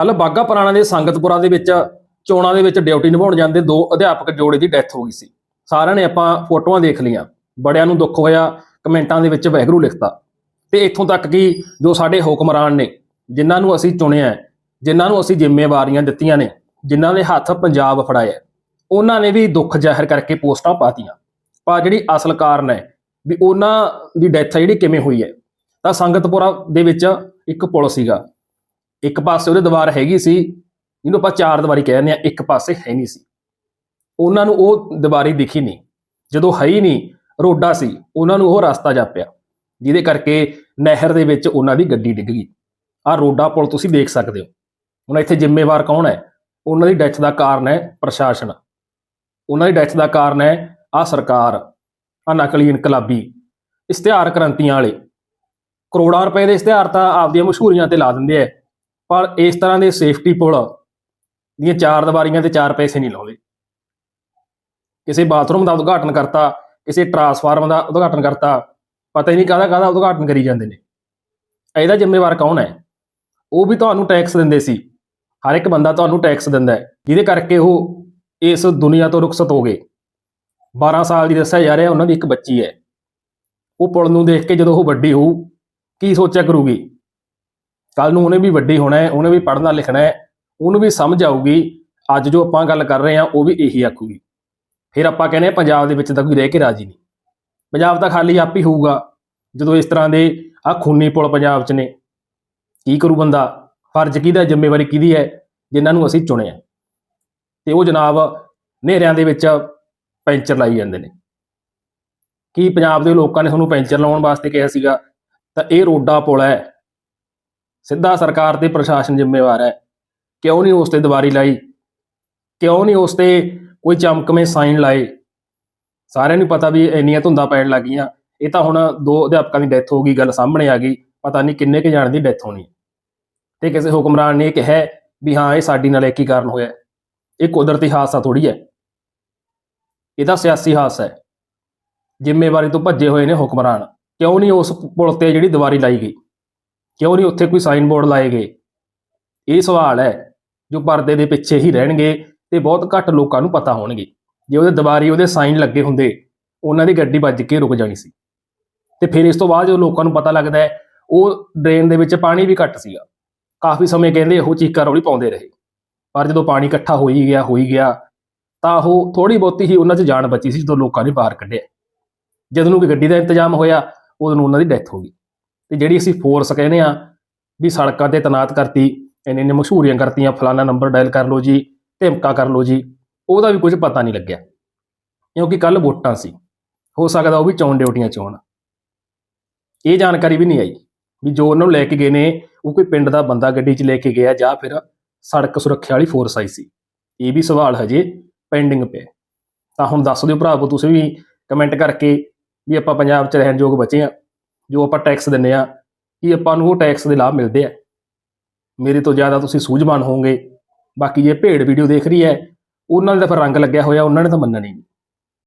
ਕੱਲ ਬਾਗਾ ਪੁਰਾਣਾ ਦੇ ਸੰਗਤਪੁਰਾ ਦੇ ਵਿੱਚ ਚੋਣਾਂ ਦੇ ਵਿੱਚ ਡਿਊਟੀ ਨਿਭਾਉਣ ਜਾਂਦੇ ਦੋ ਅਧਿਆਪਕ ਜੋੜੇ ਦੀ ਡੈਥ ਹੋ ਗਈ ਸੀ। ਸਾਰਿਆਂ ਨੇ ਆਪਾਂ ਫੋਟੋਆਂ ਦੇਖ ਲਈਆਂ। ਬੜਿਆਂ ਨੂੰ ਦੁੱਖ ਹੋਇਆ ਕਮੈਂਟਾਂ ਦੇ ਵਿੱਚ ਵਹਿਗਰੂ ਲਿਖਤਾ। ਤੇ ਇੱਥੋਂ ਤੱਕ ਕਿ ਜੋ ਸਾਡੇ ਹੁਕਮਰਾਨ ਨੇ ਜਿਨ੍ਹਾਂ ਨੂੰ ਅਸੀਂ ਚੁਣਿਆ ਹੈ, ਜਿਨ੍ਹਾਂ ਨੂੰ ਅਸੀਂ ਜ਼ਿੰਮੇਵਾਰੀਆਂ ਦਿੱਤੀਆਂ ਨੇ ਜਿਨ੍ਹਾਂ ਦੇ ਹੱਥ ਪੰਜਾਬ ਫੜਾਇਆ ਉਹਨਾਂ ਨੇ ਵੀ ਦੁੱਖ ਜ਼ਾਹਿਰ ਕਰਕੇ ਪੋਸਟਾਂ ਪਾਤੀਆਂ ਪਰ ਜਿਹੜੀ ਅਸਲ ਕਾਰਨ ਹੈ ਵੀ ਉਹਨਾਂ ਦੀ ਡੈਥ ਜਿਹੜੀ ਕਿਵੇਂ ਹੋਈ ਹੈ ਤਾਂ ਸੰਗਤਪੁਰਾ ਦੇ ਵਿੱਚ ਇੱਕ ਪੁਲ ਸੀਗਾ। ਇੱਕ ਪਾਸੇ ਉਹਦੇ ਦੀਵਾਰ ਹੈਗੀ ਸੀ, ਜਿਹਨੂੰ ਆਪਾਂ ਚਾਰ ਦੀਵਾਰੀ ਕਹਿੰਦੇ ਆ ਇੱਕ ਪਾਸੇ ਹੈ ਨਹੀਂ ਸੀ। ਉਹਨਾਂ ਨੂੰ ਉਹ ਦੀਵਾਰੀ ਦਿਖੀ ਨਹੀਂ। ਜਦੋਂ ਹੈ ਹੀ ਨਹੀਂ, ਰੋਡਾ ਸੀ, ਉਹਨਾਂ ਨੂੰ ਉਹ ਰਸਤਾ ਜਾਪਿਆ, ਜਿਹਦੇ ਕਰਕੇ ਨਹਿਰ ਦੇ ਵਿੱਚ ਉਹਨਾਂ ਦੀ ਗੱਡੀ ਡਿੱਗ ਗਈ। ਆਹ ਰੋਡਾ ਪੁਲ ਤੁਸੀਂ ਦੇਖ ਸਕਦੇ ਹੋ। ਹੁਣ ਇੱਥੇ ਜ਼ਿੰਮੇਵਾਰ ਕੌਣ ਹੈ? ਉਹਨਾਂ ਦੀ ਡੈਥ ਦਾ ਕਾਰਨ ਹੈ ਪ੍ਰਸ਼ਾਸਨ। ਉਹਨਾਂ ਦੀ ਡੈਥ ਦਾ ਕਾਰਨ ਹੈ ਆਹ ਸਰਕਾਰ, ਆਹ ਨਕਲੀ ਇਨਕਲਾਬੀ, ਇਸ਼ਤਿਹਾਰ ਕ੍ਰਾਂਤੀਆਂ ਵਾਲੇ। ਕਰੋੜਾਂ ਰੁਪਏ ਦੇ ਇਸ਼ਤਿਹਾਰ ਤਾਂ ਆਪਦੀਆਂ ਮਸ਼ਹੂਰੀਆਂ ਤੇ ਲਾ ਦਿੰਦੇ ਆ। ਪਰ ਇਸ ਤਰ੍ਹਾਂ ਦੇ ਸੇਫਟੀ ਪੁਲ ਦੀਆਂ ਚਾਰ ਦੀਵਾਰੀਆਂ ਤੇ ਚਾਰ ਪੈਸੇ ਨਹੀਂ ਲਾਉਂਦੇ। ਕਿਸੇ ਬਾਥਰੂਮ ਦਾ ਉਦਘਾਟਨ ਕਰਤਾ, ਕਿਸੇ ਟਰਾਂਸਫਾਰਮ ਦਾ ਉਦਘਾਟਨ ਕਰਤਾ, ਪਤਾ ਹੀ ਨਹੀਂ ਕਾਹਦਾ ਕਾਹਦਾ ਉਦਘਾਟਨ ਕਰੀ ਜਾਂਦੇ ਨੇ। ਇਹਦਾ ਜ਼ਿੰਮੇਵਾਰ ਕੌਣ ਹੈ? ਉਹ ਵੀ ਤੁਹਾਨੂੰ ਟੈਕਸ ਦਿੰਦੇ ਸੀ। ਹਰ ਇੱਕ ਬੰਦਾ ਤੁਹਾਨੂੰ ਟੈਕਸ ਦਿੰਦਾ ਹੈ, ਜਿਹਦੇ ਕਰਕੇ ਉਹ ਇਸ ਦੁਨੀਆ ਤੋਂ ਰੁਖਸਤ ਹੋ ਗਏ। 12 ਸਾਲ ਦੀ ਦੱਸਿਆ ਜਾ ਰਿਹਾ, ਉਹਨਾਂ ਦੀ ਇੱਕ ਬੱਚੀ ਹੈ। ਉਹ ਪੁਲ ਨੂੰ ਦੇਖ ਕੇ ਜਦੋਂ ਉਹ ਵੱਡੀ ਹੋਊ, ਕੀ ਸੋਚਿਆ ਕਰੂਗੀ? ਕੱਲ ਨੂੰ ਉਹਨੇ ਵੀ ਵੱਡੀ ਹੋਣਾ ਹੈ, ਉਹਨੇ ਵੀ ਪੜ੍ਹਨਾ ਲਿਖਣਾ ਹੈ, ਉਹਨੂੰ ਵੀ ਸਮਝ ਆਊਗੀ, ਅੱਜ ਜੋ ਆਪਾਂ ਗੱਲ ਕਰ ਰਹੇ ਹਾਂ, ਉਹ ਵੀ ਇਹੀ ਆਖੂਗੀ। ਫਿਰ ਆਪਾਂ ਕਹਿੰਦੇ ਹਾਂ ਪੰਜਾਬ ਦੇ ਵਿੱਚ ਤਾਂ ਕੋਈ ਰਹਿ ਕੇ ਰਾਜੀ ਨਹੀਂ। ਪੰਜਾਬ ਤਾਂ ਖਾਲੀ ਆਪ ਹੀ ਹੋਊਗਾ, ਜਦੋਂ ਇਸ ਤਰ੍ਹਾਂ ਦੇ ਆ ਖੂਨੀ ਪੁਲ ਪੰਜਾਬ 'ਚ ਨੇ, ਕੀ ਕਰੂ ਬੰਦਾ? ਫਰਜ਼ ਕਿਹਦਾ, ਜ਼ਿੰਮੇਵਾਰੀ ਕਿਹਦੀ ਹੈ, ਜਿਨ੍ਹਾਂ ਨੂੰ ਅਸੀਂ ਚੁਣਿਆ। ਤੇ ਉਹ ਜਨਾਬ ਹਨੇਰਿਆਂ ਦੇ ਵਿੱਚ ਪੈਂਚਰ ਲਾਈ ਜਾਂਦੇ ਨੇ। ਕੀ ਪੰਜਾਬ ਦੇ ਲੋਕਾਂ ਨੇ ਤੁਹਾਨੂੰ ਪੈਂਚਰ ਲਾਉਣ ਵਾਸਤੇ ਕਿਹਾ ਸੀਗਾ? ਤਾਂ ਇਹ ਰੋਡਾ ਪੁਲ ਹੈ ਸਿੱਧਾ ਸਰਕਾਰ ਤੇ ਪ੍ਰਸ਼ਾਸਨ ਜ਼ਿੰਮੇਵਾਰ ਹੈ। ਕਿਉਂ ਨਹੀਂ ਉਸ ਤੇ ਦੀਵਾਰੀ ਲਾਈ? ਕਿਉਂ ਨਹੀਂ ਉਸ ਤੇ ਕੋਈ ਚਮਕਵੇਂ ਸਾਈਨ ਲਾਏ? ਸਾਰਿਆਂ ਨੂੰ ਪਤਾ ਵੀ ਇੰਨੀਆਂ ਧੁੰਦਾਂ ਪੈਣ ਲੱਗੀਆਂ। ਇਹ ਤਾਂ ਹੁਣ ਦੋ ਅਧਿਆਪਕਾਂ ਦੀ ਡੈਥ ਹੋ ਗਈ, ਗੱਲ ਸਾਹਮਣੇ ਆ ਗਈ। ਪਤਾ ਨਹੀਂ ਕਿੰਨੇ ਕੁ ਜਾਣ ਦੀ ਡੈਥ ਹੋਣੀ। ਤੇ ਕਿਸੇ ਹੁਕਮਰਾਨ ਨੇ ਕਿਹਾ ਵੀ ਹਾਂ, ਇਹ ਸਾਡੀ ਨਾਲ ਇੱਕ ਹੀ ਕਾਰਨ ਹੋਇਆ ਇਹ ਕੁਦਰਤੀ ਹਾਦਸਾ ਥੋੜੀ ਹੈ। ਇਹ ਤਾਂ ਸਿਆਸੀ ਹਾਦਸਾ ਹੈ। ਜ਼ਿੰਮੇਵਾਰੀ ਤੋਂ ਭੱਜੇ ਹੋਏ ਨੇ ਹੁਕਮਰਾਨ। ਕਿਉਂ ਨਹੀਂ ਉਸ ਪੁਲ ਤੇ ਜਿਹੜੀ ਦੀਵਾਰੀ ਲਾਈ ਗਈ? ਕਿਉਂ ਨਹੀਂ ਉੱਥੇ ਕੋਈ ਸਾਈਨ ਬੋਰਡ ਲਾਏ ਗਏ। ਇਹ ਸਵਾਲ ਹੈ, ਜੋ ਪਰਦੇ ਦੇ ਪਿੱਛੇ ਹੀ ਰਹਿਣਗੇ ਤੇ ਬਹੁਤ ਘੱਟ ਲੋਕਾਂ ਨੂੰ ਪਤਾ ਹੋਣਗੇ। ਜੇ ਉਹਦੇ ਦੁਬਾਰੀ ਉਹਦੇ ਸਾਈਨ ਲੱਗੇ ਹੁੰਦੇ, ਉਹਨਾਂ ਦੀ ਗੱਡੀ ਵੱਜ ਕੇ ਰੁਕ ਜਾਣੀ ਸੀ। ਤੇ ਫਿਰ ਇਸ ਤੋਂ ਬਾਅਦ ਜਦੋਂ ਲੋਕਾਂ ਨੂੰ ਪਤਾ ਲੱਗਦਾ ਹੈ, ਉਹ ਡਰੇਨ ਦੇ ਵਿੱਚ ਪਾਣੀ ਵੀ ਘੱਟ ਸੀਗਾ। ਕਾਫੀ ਸਮੇਂ ਕਹਿੰਦੇ ਉਹ ਚੀਕਾ ਰੌਲੀ ਪਾਉਂਦੇ ਰਹੇ। ਪਰ ਜਦੋਂ ਪਾਣੀ ਇਕੱਠਾ ਹੋਈ ਗਿਆ ਹੋਈ ਗਿਆ, ਤਾਂ ਉਹ ਥੋੜੀ ਬਹੁਤੀ ਹੀ ਉਹਨਾਂ 'ਚ ਜਾਨ ਬਚੀ ਸੀ ਜਦੋਂ ਲੋਕਾਂ ਨੇ ਬਾਹਰ ਕੱਢਿਆ। ਜਦੋਂ ਨੂੰ ਕਿ ਗੱਡੀ ਦਾ ਇੰਤਜ਼ਾਮ ਹੋਇਆ, ਉਦੋਂ ਨੂੰ ਉਹਨਾਂ ਦੀ ਡੈਥ ਹੋ ਗਈ। ਤੇ ਜਿਹੜੀ ਅਸੀਂ ਫੋਰਸ ਕਹਿੰਦੇ ਆ ਵੀ ਸੜਕਾਂ ਤੇ ਤਨਾਤ ਕਰਤੀ ਇੰਨੇ ਇੰਨੇ ਮਸ਼ਹੂਰੀਆਂ ਕਰਤੀਆਂ ਫਲਾਣਾ ਨੰਬਰ ਡਾਇਲ ਕਰ ਲਓ ਜੀ, ਧਮਕਾ ਕਰ ਲਓ ਜੀ, ਉਹਦਾ ਵੀ ਕੁਝ ਪਤਾ ਨਹੀਂ ਲੱਗਿਆ। ਕਿਉਂਕਿ ਕੱਲ ਵੋਟਾਂ ਸੀ, ਹੋ ਸਕਦਾ ਉਹ ਵੀ ਚੋਣ ਡਿਊਟੀਆਂ ਚ ਹੋਣ। ਇਹ ਜਾਣਕਾਰੀ ਵੀ ਨਹੀਂ ਆਈ ਵੀ ਜੋ ਉਹਨਾਂ ਨੂੰ ਲੈ ਕੇ ਗਏ ਨੇ, ਉਹ ਕੋਈ ਪਿੰਡ ਦਾ ਬੰਦਾ ਗੱਡੀ 'ਚ ਲੈ ਕੇ ਗਿਆ ਜਾਂ ਫਿਰ ਸੜਕ ਸੁਰੱਖਿਆ ਵਾਲੀ ਫੋਰਸ ਆਈ ਸੀ। ਇਹ ਵੀ ਸਵਾਲ ਹਜੇ ਪੈਂਡਿੰਗ ਪਿਆ। ਤਾਂ ਹੁਣ ਦੱਸ ਦਿਓ ਭਰਾਵੋ ਤੁਸੀਂ ਵੀ ਕਮੈਂਟ ਕਰਕੇ ਵੀ ਆਪਾਂ ਪੰਜਾਬ 'ਚ ਰਹਿਣ ਯੋਗ ਬਚੇ ਆ ਜੋ ਆਪਾਂ ਟੈਕਸ ਦਿੰਨੇ ਆ ਕਿ ਆਪਾਂ ਨੂੰ ਉਹ ਟੈਕਸ ਦੇ ਲਾਭ ਮਿਲਦੇ ਆ। ਮੇਰੇ ਤੋਂ ਜ਼ਿਆਦਾ ਤੁਸੀਂ ਸੂਝਵਾਨ ਹੋਵੋਗੇ। ਬਾਕੀ ਜੇ ਭੇਡ ਵੀਡੀਓ ਦੇਖ ਰਹੀ ਹੈ, ਉਹਨਾਂ ਦਾ ਫਿਰ ਰੰਗ ਲੱਗਿਆ ਹੋਇਆ, ਉਹਨਾਂ ਨੇ ਤਾਂ ਮੰਨਣੀ ਨਹੀਂ।